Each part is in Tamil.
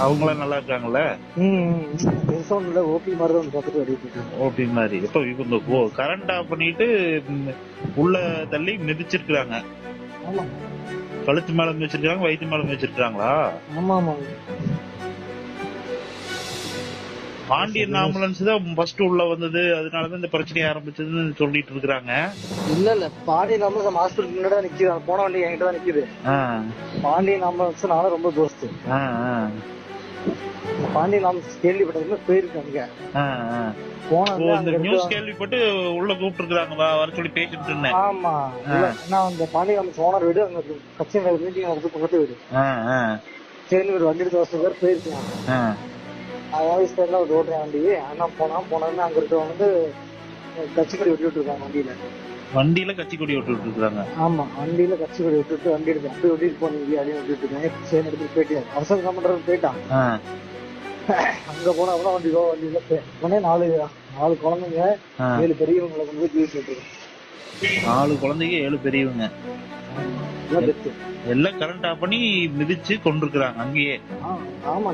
அவங்களாம் நல்லா இருக்காங்கல்ல? பெருசா இல்லை ஓபி மாதிரி தான் ஓடிட்டு இருக்கு ஓபி மாதிரி. இப்போ இவங்க கரண்ட் ஆஃப் பண்ணிட்டு உள்ள தள்ளி மிதிச்சிருக்காங்க ஆமா. கழுத்து மேல மிதிச்சிருக்காங்க வயிற்று மேல மிதிச்சிருக்காங்களா ஆமா ஆமா. பாண்டியன் ஆம்புலன்ஸ் தான் ஃபர்ஸ்ட் உள்ள வந்தது. அதனாலதான் இந்த பிரச்சனை ஆரம்பிச்சதுன்னு சொல்லிட்டு இருக்காங்க இல்ல இல்ல. பாண்டியன் ஆம்புலன்ஸ் ஹாஸ்பிட்டல் முன்னாடி தான் நிக்குது. போன வண்டி என்கிட்ட தான் நிக்குது பாண்டியன் ஆம்புலன்ஸ் நானும் ரொம்ப தோஸ்து பாண்டியன் ஆம்புலன்ஸ் கேள்விப்பட்டதுமே போயிருக்கேன் அங்க. நியூஸ் கேள்விப்பட்டு உள்ள கூப்பிட்டு இருக்காங்க வர சொல்லி பேசிட்டு இருந்தேன். ஆமா. இல்ல, நான் அந்த பாண்டியன் ஓனர் வீடு அங்க கட்சி மீட்டிங் நடந்து பக்கத்து வீடு. சரி ஒரு வண்டி பேர் போயிருக்கேன் ஆ. அதாவது ஸ்டைல ஒரு ஓட்டுறேன் வண்டி அண்ணா போனா போனதுமே அங்க வந்து கட்சி கொடி விட்டு இருக்காங்க வண்டியில. வண்டியில கட்சி கொடி விட்டு இருக்காங்க ஆமா வண்டியில கட்சி கொடி விட்டுட்டு வண்டி எடுத்து அப்படி ஓட்டிட்டு போனீங்க அப்படின்னு விட்டுட்டு இருக்கேன் சரி எடுத்துட்டு போயிட்டாரு என்ன பண்றது போயிட்டான் அங்க போனா கூட வண்டி ரோ வண்டியில? உடனே நாலு நாலு குழந்தைங்க. ஏழு பெரியவங்களை கொண்டு போய் ஜூஸ் விட்டுருக்கேன் நாலு குழந்தைங்க ஏழு பெரியவங்க. எல்லாம் கரண்ட் ஆஃப் பண்ணி மிதிச்சு கொண்டிருக்கிறாங்க அங்கேயே. ஆமா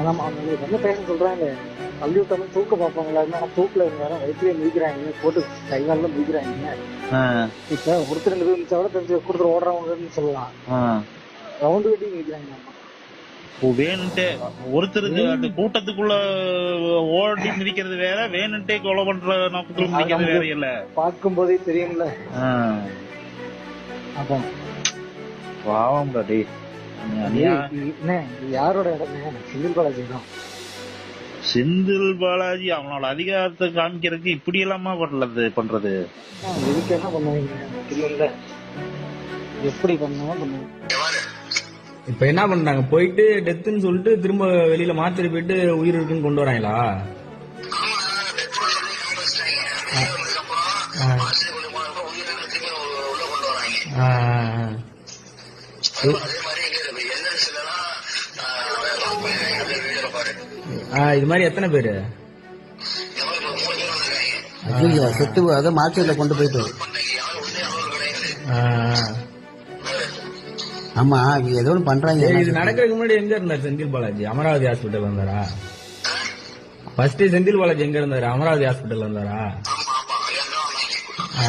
ஆமா அவங்களுக்கு என்ன பேச சொல்றாங்க? விட்டாலும் தூக்க பார்ப்பாங்க எல்லாருமே ஆனா தூக்குல வேற வயிற்றுல மிதிக்கிறாங்க. போட்டு கை காலில் மிதிக்கிறாங்க? இப்ப ஒருத்தர் ரெண்டு பேர் கூட தெரிஞ்சு கொடுத்துரு ஓடுறவங்கன்னு சொல்லலாம். ரவுண்டு கட்டி மிதிக்கிறாங்க. ஓ, வேணுன்ட்டே ஒருத்தருக்கு கூட்டத்துக்குள்ள ஓடி மிதிக்கிறது வேற வேணுன்ட்டே கொலை பண்ற நோக்கத்துல மிதிக்கிறது வேற இல்ல பார்க்கும் போதே தெரியும்ல அதான். பாவம்டா டேய். யாரோட இடமே? செந்தில் பாலாஜி தான் செந்தில் பாலாஜி அவனோட அதிகாரத்தை காமிக்கிறதுக்கு இப்படி எல்லாமா பண்ணது பண்றது? இதுக்கு என்ன பண்ணுவீங்க? எப்படி பண்ணாலும் பண்ணுவோம் இப்ப என்ன பண்றாங்க? போயிட்டு டெத்துன்னு சொல்லிட்டு திரும்ப வெளியில மாத்திரை போயிட்டு உயிர் இருக்குன்னு கொண்டு வராங்களா? ஆ. இது மாதிரி எத்தனை பேரு? ஐயோ செத்து அதை மார்க்கெட்ல கொண்டு போயிட்டு ஆ, ஆ. ஆமா இங்க ஏதோ ஒண்ணு பண்றாங்க. இது நடக்கிறதுக்கு முன்னாடி எங்க இருந்தார் செந்தில் பாலாஜி? அமராவதி ஹாஸ்பிட்டல் இருந்தாரா? ஃபர்ஸ்ட் செந்தில் பாலாஜி எங்க இருந்தாரு? அமராவதி ஹாஸ்பிட்டல் இருந்தாரா? ஆ.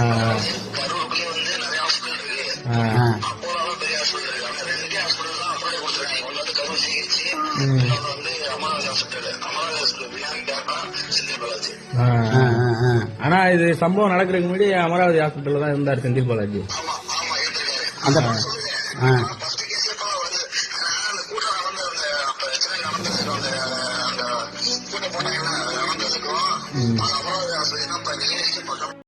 ஆனா இது சம்பவம் நடக்கிறதுக்கு முன்னாடி அமராவதி ஹாஸ்பிட்டல்ல தான் இருந்தார் செந்தில் பாலாஜி. அந்த ஆ.